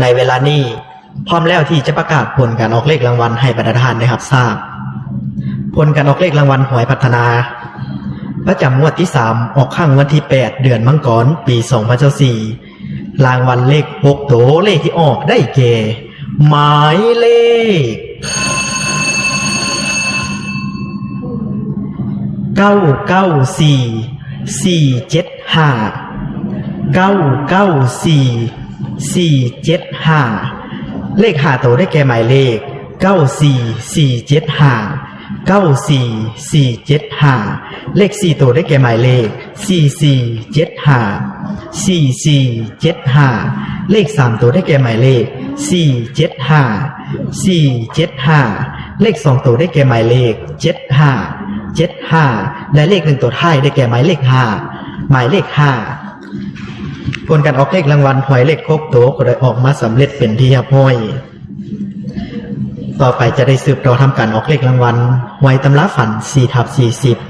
ในเวลานี้พร้อมแล้วที่จะประกาศผลการออกเลขรางวัลให้บรรดาท่านได้รับทราบ ผลการออกเลขรางวัลหวยพัฒนา ประจำงวดที่3ออกข้างวันที่8เดือนมังกรปี2024รางวัลเลข6โตวเลขที่ออกได้แก่หมายเลขเก้าเก้าสี่สี่เจ็ดห้าเก้าเก้าสี่ สี่เจ็ดห้าเลขหาตัวได้แก่หมายเลขเก้าสี่สี่เจ็ดห้าเก้าสี่สี่เจ็ดห้าเลขสี่ตัวได้แก่หมายเลขสี่สี่เจ็ดห้าสี่สี่เจ็ดห้าเลขสามตัวได้แก่หมายเลขสี่เจ็ดห้าสี่เจ็ดห้าเลขสองตัวได้แก่หมายเลขเจ็ดห้าเจ็ดห้าและเลขหนึ่งตัวท้ายได้แก่หมายเลขห้าหมายเลขห้า ผลการออกเลขรางวัลหวยเลขครบโตวก็ได้ออกมาสำเร็จเป็นที่ยับห้อย ต่อไปจะได้สืบต่อทำการออกเลขรางวัลหวยตำราฝัน4ทับ40